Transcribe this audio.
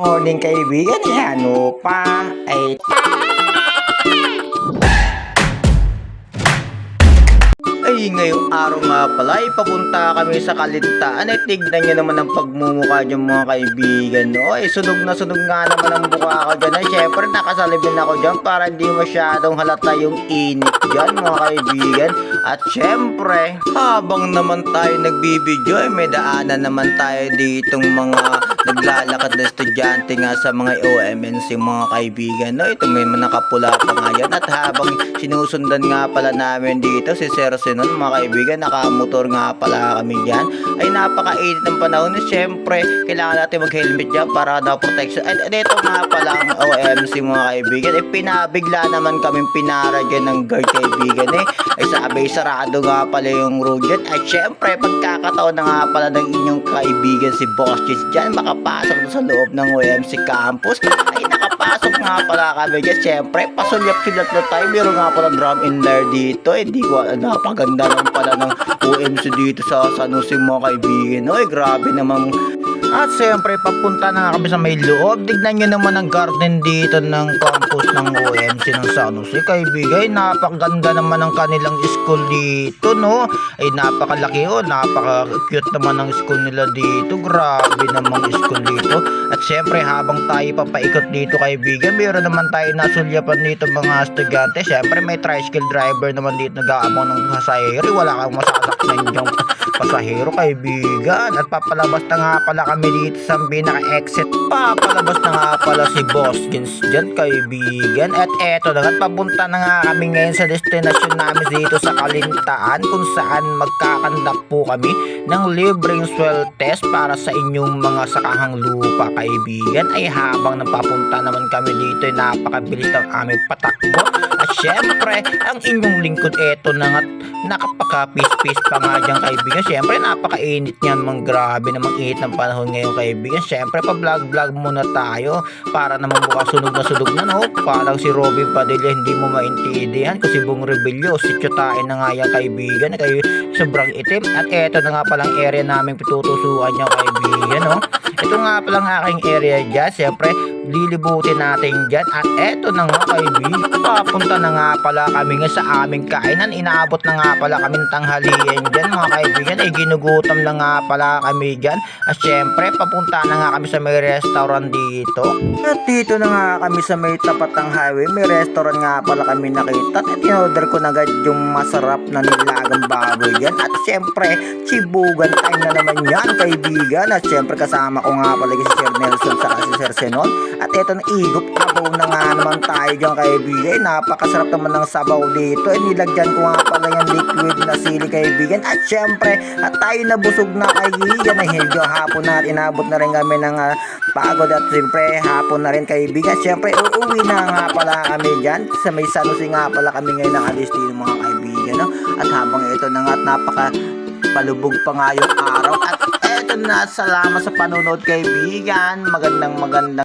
Morning kaibigan, eh, ano pa? Ay, ay ngayong araw nga pala ay papunta kami sa kalintaan. Ay tignan nyo naman ang pagmumukha dyan mga kaibigan. No? Ay sunog na sunog nga naman ang mukha ko dyan. Ay syempre nakasalibin ako dyan para hindi masyadong halata yung init dyan mga kaibigan. At syempre habang naman tayo nagbibideo ay may daanan naman tayo ditong mga naglalakad na estudyante nga sa mga OMNC mga kaibigan. No ito may nakapula pa nga yan. At habang sinusundan nga pala namin dito si Sir Sinon mga kaibigan nakamotor nga pala kami dyan. Ay napakainit ng panahon. Syempre kailangan natin mag helmet dyan para daw protection. At at ito nga pala ang OMC mga kaibigan. Eh pinabigla naman kami pinara dyan ng guard kaibigan eh. Ay sabi sarado nga pala yung road dyan. At syempre pagkakataon na nga pala ng inyong kaibigan si Boss Cheese dyan makapasok na sa loob ng OMC campus. Ay nakapasok nga pala kami. Dyan syempre pasulyap-sulyap na tayo. Meron nga pala drum in there dito. Eh di ko napaganda naman pala ng OMC dito sa San Jose mga kaibigan. Oy grabe naman at siyempre, papunta na nga kami sa may loob. Tignan nyo naman ang garden dito ng campus ng OMC ng San Jose. Kaibigan, napakaganda naman ang kanilang school dito, no? Ay, napakalaki, oh. Napaka-cute naman ang school nila dito. Grabe namang school dito. At siyempre, habang tayo papaikot dito, kaibigan, meron naman tayo nasulyapan dito mga estudyante. Siyempre, may tricycle driver naman dito nag-aamong ng pasahero. Wala kang masasakyan yung pasahero kaibigan at papalabas na nga pala kami dito sa pinaka-exit papalabas na nga pala si Boss Gins dyan kaibigan. At eto na papunta na nga kami ngayon sa destinasyon namin dito sa Kalintaan kung saan magkakandak po kami ng libreng swell test para sa inyong mga sakahang lupa kaibigan. Ay habang napapunta naman kami dito napakabilis ng aming patakbo at syempre ang inyong lingkod eto na nga nakapaka-peace-peace pa nga dyan kaibigan. Siyempre, napakainit niyan. Mang grabe namang init ng panahon ngayon kaibigan. Siyempre, pa-vlog-vlog muna tayo para naman mukha sunog na sunog na no. Parang si Robin Padilla hindi mo maintindihan kasi Bong Rebello. Si Chotain na nga yan kaibigan. Kaya sobrang itim. At eto na nga palang area namin pitutusuan niya kaibigan no. Ito nga palang aking area dyan. Siyempre, lilibutin natin dyan. At eto na nga kaibigan. Papunta na nga pala kami nga sa aming kainan. Inaabot na nga pala kami tanghalian dyan mga kaibigan. Ay ginugutom na nga pala kami dyan. At syempre, papunta na nga kami sa may restaurant dito. At dito na nga kami sa may tapat ng highway. May restaurant nga pala kami nakita. At in-order ko na agad yung masarap na nilagang baboy dyan. At syempre, chibugan time na naman yan kaibigan. At syempre, kasama ko nga pala si Sir Nelson sa si Sir Senon. At eto na igop abaw na nga naman tayo dyan kaibigan. Napakasarap naman ng sabaw dito. Eh, nilagyan ko nga pala yung liquid na sili kaibigan. At syempre, at tayo nabusog na kaibigan. Ay medyo hapon na at inabot na rin kami ng ah, pagod. At syempre, hapon na rin kaibigan. Syempre, uuwi na nga pala kami dyan. Sa may sanusi nga pala kami ngayon nakalis dito mga kaibigan. No? At habang ito na nga at napaka palubog pa nga yung araw. At eto na, salamat sa panonood kaibigan. Magandang magandang